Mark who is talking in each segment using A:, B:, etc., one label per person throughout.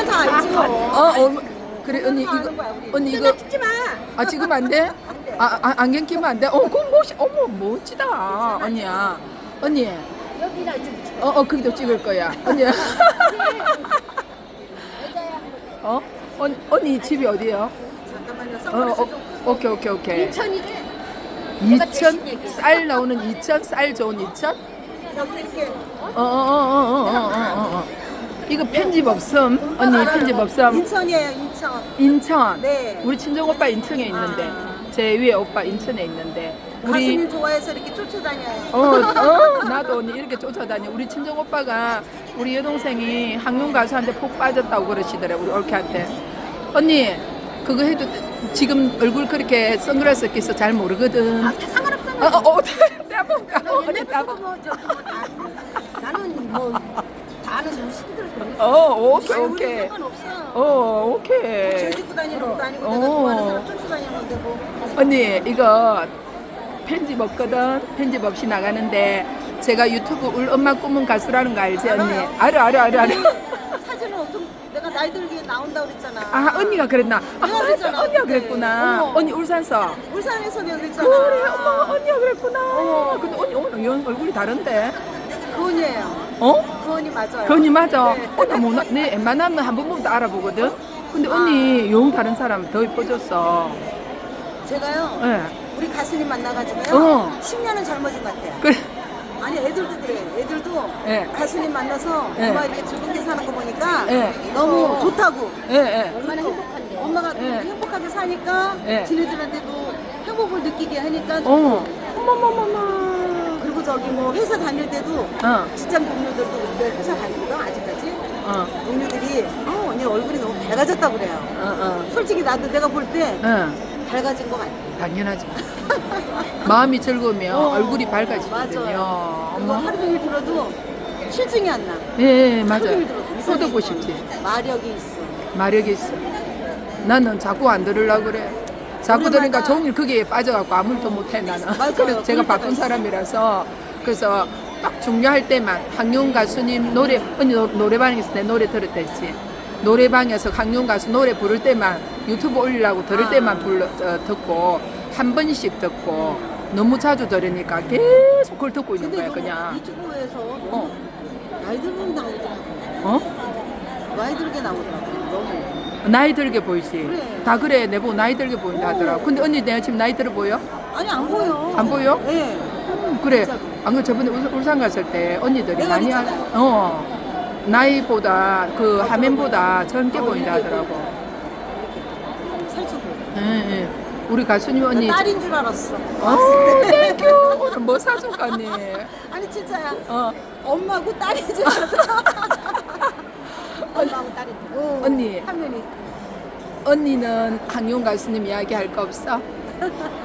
A: 알면 다 알지 뭐.
B: 어, 어 그래 언니
A: 다
B: 이거. 언니 이거
A: 찍지 마.
B: 아 지금 안 돼? 아, 아 안경 끼면 안 돼? 어 그럼 멋이 어머 멋지다 언니야 언니
A: 여기다 좀
B: 어, 어, 거기도 찍을 거야. 언니야. 어? 언, 언니 집이 어디예요?
A: 잠깐만요.
B: 어,
A: 선글라스
B: 어,
A: 좀.
B: 오케이, 오케이, 오케이.
A: 인천이래.
B: 2천? 쌀 나오는 2천? 쌀 좋은 2천?
A: 여기 이렇게.
B: 어, 어, 어, 어, 어, 어, 어, 어. 이거 편집 없음? 언니 편집 없음?
A: 인천이에요, 인천.
B: 인천.
A: 네.
B: 우리 친정 오빠 인천에 있는데.
A: 아.
B: 제 위에 오빠 인천에 있는데. 우리
A: 가수님 좋아해서 이렇게 쫓아다녀요.
B: 어, 어, 나도 언니 이렇게 쫓아다녀. 우리 친정 오빠가 우리 여동생이 항룡 가수한테 푹 빠졌다고 그러시더래. 우리 올케한테. 언니 그거 해도 지금 얼굴 그렇게 선글라스 끼서 잘 모르거든.
A: 아, 상관없어.
B: 어, 어, 어, 내볼까? 언니
A: 옛날부터
B: 내봐.
A: 뭐뭐 다, 나는 뭐 좀.
B: 어, 오케이, 오케이.
A: 상관없어.
B: 어, 오케이.
A: 줄 짓고 다니는 것도 아니고
B: 어.
A: 내가 좋아하는 사람 쫓아다니는데 뭐.
B: 언니 이거 편집 없거든. 편집 없이 나가는데 제가 유튜브 울 엄마 꿈은 가수라는 거 알지 언니?
A: 알아요.
B: 알아, 알아, 알아, 알아.
A: 사진은 어떤 내가 나이 들기에 나온다 그랬잖아.
B: 아 언니가 그랬나? 아
A: 내가 그랬잖아,
B: 언니가
A: 그때.
B: 그랬구나.
A: 어.
B: 언니 울산서.
A: 울산에서 내가 그랬잖아.
B: 그래 엄마 언니가 그랬구나.
A: 어.
B: 근데 언니 오늘 연 얼굴이 다른데?
A: 그언니예요.
B: 어?
A: 그 언니 맞아요.
B: 그 언니 맞아.
A: 네.
B: 언니 뭐나 내 웬만하면 한번 보면 다 알아보거든. 근데 언니 용 다른 사람 더 이뻐졌어.
A: 제가요.
B: 예.
A: 우리 가수님 만나가지고요.
B: 어.
A: 10년은 젊어진 것 같아요.
B: 그래.
A: 아니 애들도 그래. 애들도
B: 예.
A: 가수님 만나서
B: 예.
A: 엄마 이렇게 즐겁게 사는 거 보니까
B: 예.
A: 너무
B: 어.
A: 좋다고.
B: 예, 예.
A: 얼마나 행복한데. 엄마가
B: 예.
A: 행복하게 사니까
B: 예.
A: 지네들한테도 행복을 느끼게 하니까
B: 어. 어머머머머.
A: 저기 뭐 회사 다닐 때도
B: 어.
A: 직장 동료들도 근데 회사 다니거든 아직까지
B: 어.
A: 동료들이 어 언니 얼굴이 너무 밝아졌다 그래요.
B: 어. 어.
A: 솔직히 나도 내가 볼때
B: 어.
A: 밝아진 것 같아.
B: 당연하지. 마음이 즐거우면
A: 어.
B: 얼굴이 밝아지거든요.
A: 맞아요. 그거
B: 어머.
A: 하루 종일 들어도 실증이 안 나.
B: 예, 예,
A: 하루
B: 맞아요.
A: 종일 들어도 이상해.
B: 쏟아고 싶지.
A: 마력이 있어.
B: 마력이 있어. 나는 자꾸 안 들으려고 그래. 자꾸 들으니까 종일 거기에 빠져갖고 아무 일도 못해 나는. 그래서 제가 바쁜 사람이라서 그래서 딱 중요할 때만 황용 가수님 노래 언니 노, 노래방에서 내 노래 들을 때 있지. 노래방에서 황용 가수 노래 부를 때만 유튜브 올리려고 들을
A: 아.
B: 때만 불러 어, 듣고 한 번씩 듣고 너무 자주 들으니까 계속 그걸 듣고 있는
A: 근데
B: 거야 그냥.
A: 유튜브에서
B: 어.
A: 나이 들게 나오더라고.
B: 어?
A: 나이 들게 나오더라고. 너무.
B: 나이 들게 보이지.
A: 그래.
B: 다 그래 내보고 나이 들게 보인다 하더라고. 근데 언니 내가 지금 나이 들어 보여?
A: 아니 안 보여.
B: 안 보여?
A: 네.
B: 음, 그래.
A: 진짜로.
B: 안 그래 저번에 울- 울산 갔을 때 언니들이
A: 내가
B: 많이 하,
A: 그랬잖아.
B: 어 나이보다 그
A: 어,
B: 화면보다 젊게
A: 어,
B: 보인다
A: 이렇게
B: 하더라고.
A: 이렇게 살쪄 보여.
B: 예, 예. 우리 가수님 언니.
A: 딸인 줄 알았어.
B: 어, 땡큐. 오늘 뭐 사줄까 언니?
A: 아니 진짜야.
B: 어,
A: 엄마하고 딸인 줄 알았어. 엄마하고 줄. 어,
B: 언니.
A: 화면이
B: 언니는 항용 가수님 이야기 할 거 없어?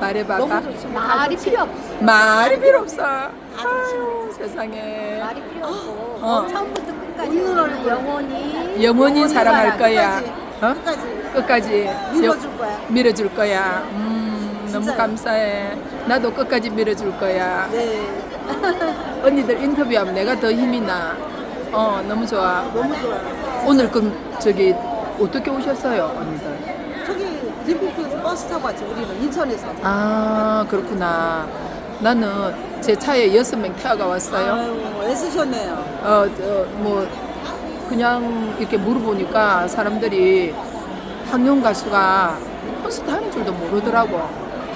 B: 말해봐봐.
A: 너무 좋지.
C: 말이 필요 없어.
B: 말이 필요 없어. 아유, 세상에.
C: 말이 필요 없고
B: 어.
C: 처음부터 끝까지
A: 얼굴.
C: 영원히
B: 영원히 사랑할
A: 사랑,
B: 거야.
A: 끝까지.
B: 어?
A: 끝까지
B: 끝까지
A: 밀어줄 거야.
B: 밀어줄 거야. 음, 너무
A: 진짜요.
B: 감사해. 나도 끝까지 밀어줄 거야.
A: 네.
B: 언니들 인터뷰하면 내가 더 힘이 나. 어, 너무 좋아.
A: 너무 좋아요.
B: 오늘 그럼 저기 어떻게 오셨어요, 언니들?
A: 저기 림피크에서 버스 타고 왔지 우리는 인천에서.
B: 아, 그렇구나. 나는 제 차에 여섯 명 태워가 왔어요.
A: 아유 애쓰셨네요.
B: 어, 저, 뭐, 그냥 이렇게 물어보니까 사람들이 황용 가수가 콘서트 하는 줄도 모르더라고.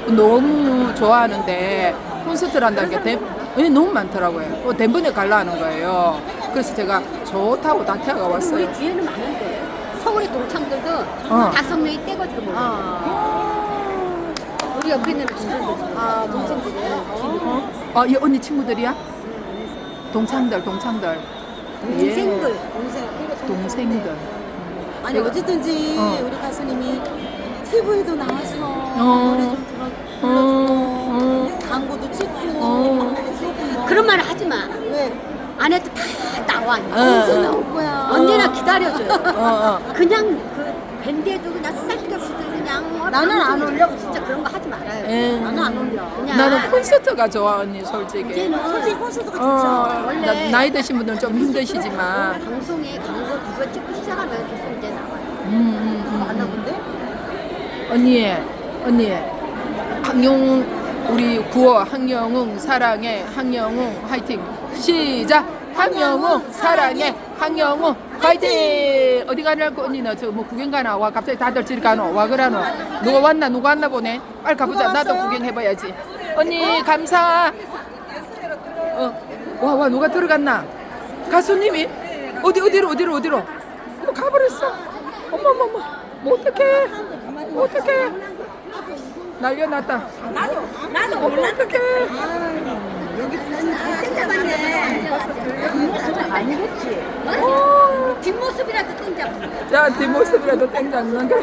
B: 너무 좋아하는데 콘서트를 한다는 게 대, 예, 너무 많더라고요. 어, 대번에 갈라 하는 거예요. 그래서 제가 좋다고 다 태워가
C: 우리
B: 왔어요.
C: 뒤에는 많은데 서울의 동창들도
B: 어.
C: 다섯 명이 떼거지고 먹어.
A: 아,
C: 우리 옆에 있는 동생들.
A: 아 동생들이에요.
B: 어? 어, 이 언니 친구들이야? 동창들, 동창들.
C: 동생들.
A: 동생.
B: 예, 동생들.
A: 아니 어쨌든지
B: 어.
A: 우리 가수님이 TV에도 나와서
B: 어.
A: 노래 좀 들어
B: 어, 어,
C: 어.
A: 언제나 올 거야. 어.
C: 언제나 기다려줘요.
B: 어, 어.
C: 그냥 그 밴드에도 그냥 싹 없이도 그냥
A: 나는 안 올려.
C: 진짜 그런 거 하지 말아요.
B: 예.
A: 나는 안 올려.
C: 그냥
B: 나는 네. 콘서트가 좋아 언니 솔직히.
C: 이제는
A: 솔직히 콘서트가 진짜
B: 어,
C: 원래
B: 나, 나이 드신 분들은 좀 힘드시지만.
C: 방송에 광고 두번 찍고 시작하면 계속 이제 나와요. 음, 음, 음. 음.
B: 언니, 언니, 항영 우리 구호 항영웅 사랑해 항영웅 화이팅 시작. 항영웅 사랑해 항영웅 화이팅 어디 가냐고 언니는 저뭐 구경 가나 와 갑자기 다들 저리 가노 와 그러노 누가 왔나 누가 왔나 보네 빨리 가보자 나도 구경해봐야지 언니 감사 어 와와 누가 들어갔나 가수님이 어디 어디로 어디로 어디로 어, 가버렸어 어머 어머 어머 뭐 어떡해 어떡해 난리 났다
C: 나도 나도
B: 어머 어떡해
C: 아니겠지.
B: 어,
C: 뒷모습이라도 뜬자.
B: 자 뒷모습이라도 땡 잡는 게 어.